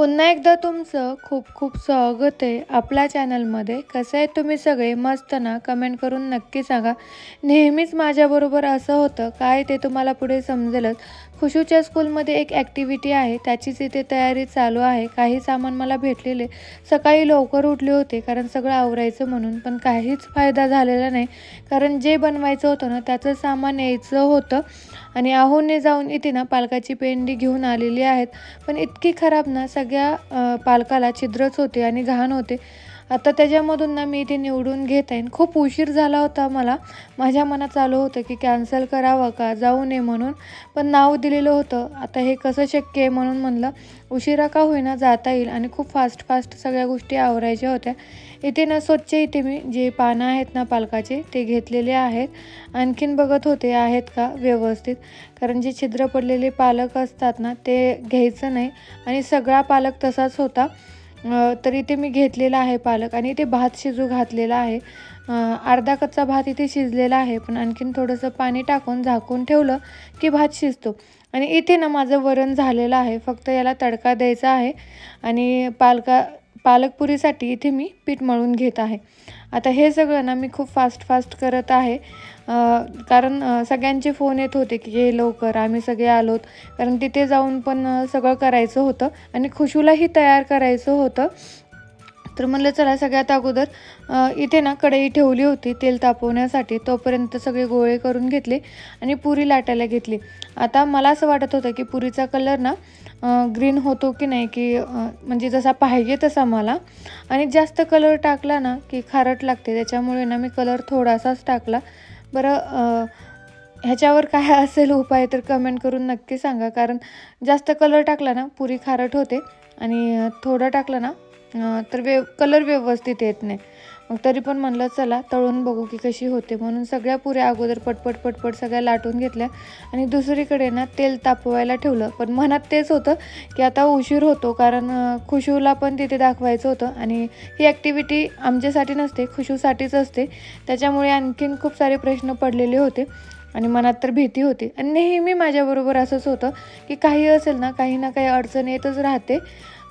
पुन्हा एकदा तुमचं खूप खूप स्वागत आहे आपल्या चॅनलमध्ये. कसं आहे तुम्ही सगळे? मस्त ना? कमेंट करून नक्की सांगा. नेहमीच माझ्याबरोबर असं होतं. काय ते तुम्हाला पुढे समजेलच. खुशूच्या स्कूलमध्ये एक ॲक्टिव्हिटी आहे त्याचीच इथे तयारी चालू आहे. काही सामान मला भेटलेले. सकाळी लवकर उठले होते कारण सगळं आवरायचं म्हणून पण काहीच फायदा झालेला नाही. कारण जे बनवायचं होतं ना त्याचं सामान यायचं होतं. आणि आहोने जाऊन इथे ना पालकाची पेंडी घेऊन आलेली आहेत. पण इतकी खराब ना सगळ्या पालकाला छिद्रच होते आणि घाण होते. आता त्याच्यामधून ना मी इथे निवडून घेत. आहे खूप उशीर झाला होता मला. माझ्या मनात चालू होतं की कॅन्सल करावं का? जाऊ नये म्हणून. पण नाव दिलेलं होतं. आता हे कसं शक्य आहे म्हणून म्हणलं उशिरा का होईना जाता येईल? आणि खूप फास्ट फास्ट सगळ्या गोष्टी आवरायच्या होत्या. इथे ना स्वच्छ इथे मी जे पानं आहेत ना पालकाचे ते घेतलेले आहेत. आणखीन बघत होते आहेत का व्यवस्थित? कारण जे छिद्र पडलेले पालक असतात ना ते घ्यायचं नाही. आणि सगळा पालक तसाच होता. तर इथे मी घेतलेला आहे पालक आणि इथे भात शिजू घातलेला आहे. अर्धा कच्चा भात इथे शिजलेला आहे पण आणखीन थोडंसं पाणी टाकून झाकून ठेवलं की भात शिजतो. आणि इथे ना माझं वरण झालेलं आहे फक्त याला तडका द्यायचा आहे आणि पालका पालकपुरीसाठी इथे मी पीठ मळून घेत आहे. आता हे सगळं ना मी खूप फास्ट फास्ट करत आहे. कारण सगळ्यांचे फोन येत होते की हे लवकर आम्ही सगळे आलोत. कारण तिथे जाऊन पण सगळं करायचं होतं. आणि खुशूलाही तयार करायचं होतं. तर म्हणलं चला सगळ्यात अगोदर इथे ना कढई ठेवली होती तेल तापवण्यासाठी. तोपर्यंत सगळे गोळे करून घेतले आणि पुरी लाटायला घेतली. आता मला असं वाटत होतं की पुरीचा कलर ना ग्रीन होतो की नाही की म्हणजे जसा पाहिजे तसा मला. आणि जास्त कलर टाकला ना की खारट लागते. त्याच्यामुळे ना मी कलर थोडासाच टाकला. बरं ह्याच्यावर काय असेल उपाय तर कमेंट करून नक्की सांगा. कारण जास्त कलर टाकला ना पुरी खारट होते. आणि थोडा थोडं टाकलं ना तर व्यव कलर व्यवस्थित येत नाही. मग तरी पण म्हणलं चला तळून बघू की कशी होते. म्हणून सगळ्या पुऱ्या अगोदर पटपट पटपट सगळ्या लाटून घेतल्या. आणि दुसरीकडे ना तेल तापवायला ठेवलं. पण मनात तेच होतं की आता उशीर होतो कारण खुशूला पण तिथे दाखवायचं होतं. आणि ही ॲक्टिव्हिटी आमच्यासाठी नसते खुशूसाठीच असते. त्याच्यामुळे आणखीन खूप सारे प्रश्न पडलेले होते. आणि मनात तर भीती होती. आणि नेहमी माझ्याबरोबर असंच होतं की काही असेल ना काही ना काही अडचण येतच राहते.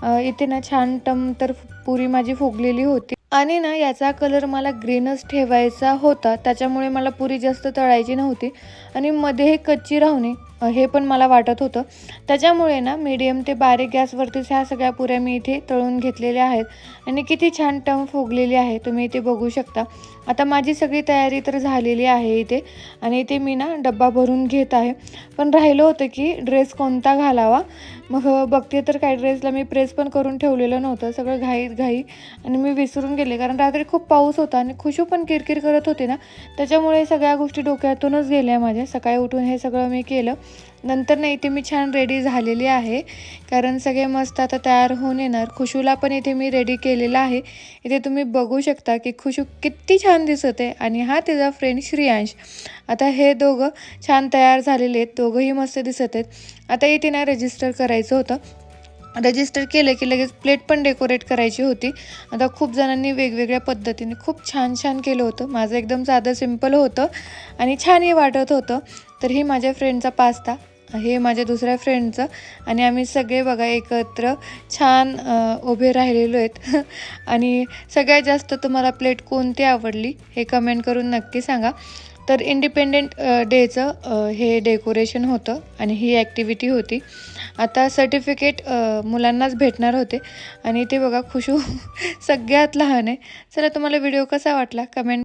इथे ना छान टम तर पुरी माझी फुगलेली होती. आणि ना याचा कलर मला ग्रीनच ठेवायचा होता. त्याच्यामुळे मला पुरी जास्त तळायची नव्हती. आणि मध्ये हे कच्ची राहू नये हे पण मला वाटत होतं. त्याच्यामुळे ना मीडियम ते बारीक गॅसवरतीच ह्या सगळ्या पुऱ्या मी इथे तळून घेतलेल्या आहेत. आणि किती छान टम फुगलेली आहे. तुम्ही इथे बघू शकता. आता माझी सगळी तयारी तर झालेली आहे इथे. आणि इथे मी ना डब्बा भरून घेत आहे. पण राहिलं होतं की ड्रेस कोणता घालावा? मग बघते तर काय ड्रेसला मी प्रेस पण करून ठेवलेलं नव्हतं. सगळं घाईत घाई. आणि मी विसरून गेले. कारण रात्री खूप पाऊस होता आणि खुशू पण किरकिर करत होते ना. त्याच्यामुळे सगळ्या गोष्टी डोक्यातूनच गेल्या माझ्या. सकाळी उठून हे सगळं मी केलं. नंतर नाही इथे मी छान रेडी झालेली आहे. कारण सगळे मस्त आता तयार होऊन येणार. खुशूला पण इथे मी रेडी केलेला आहे. इथे तुम्ही बघू शकता की खुशू किती छान दिसत आहे आणि हा तिचा फ्रेंड श्रियांश. आता हे दोघं छान तयार झालेले आहेत. दोघंही मस्त दिसत आहेत. आता इथे ना रजिस्टर करायचं होतं. रजिस्टर केलं की लगेच प्लेट पण डेकोरेट करायची होती. आता खूप जणांनी वेगवेगळ्या पद्धतीने खूप छान छान केलं होतं. माझं एकदम साधं सिंपल होतं आणि छानही वाटत होतं. तर ही माझ्या फ्रेंडचा पास्ता हे माझ्या दुसऱ्या फ्रेंडचं आणि आम्ही सगळे बघा एकत्र छान उभे राहिलेलो आहेत. आणि सगळ्यात जास्त तुम्हाला प्लेट कोणती आवडली हे कमेंट करून नक्की सांगा. तर इंडिपेंडेंट डेचं हे डेकोरेशन होतं आणि ही ॲक्टिव्हिटी होती. आता सर्टिफिकेट मुलांनाच भेटणार होते. आणि ते बघा खुशू हो- सगळ्यात लहान आहे. चला तुम्हाला व्हिडिओ कसा वाटला? कमेंट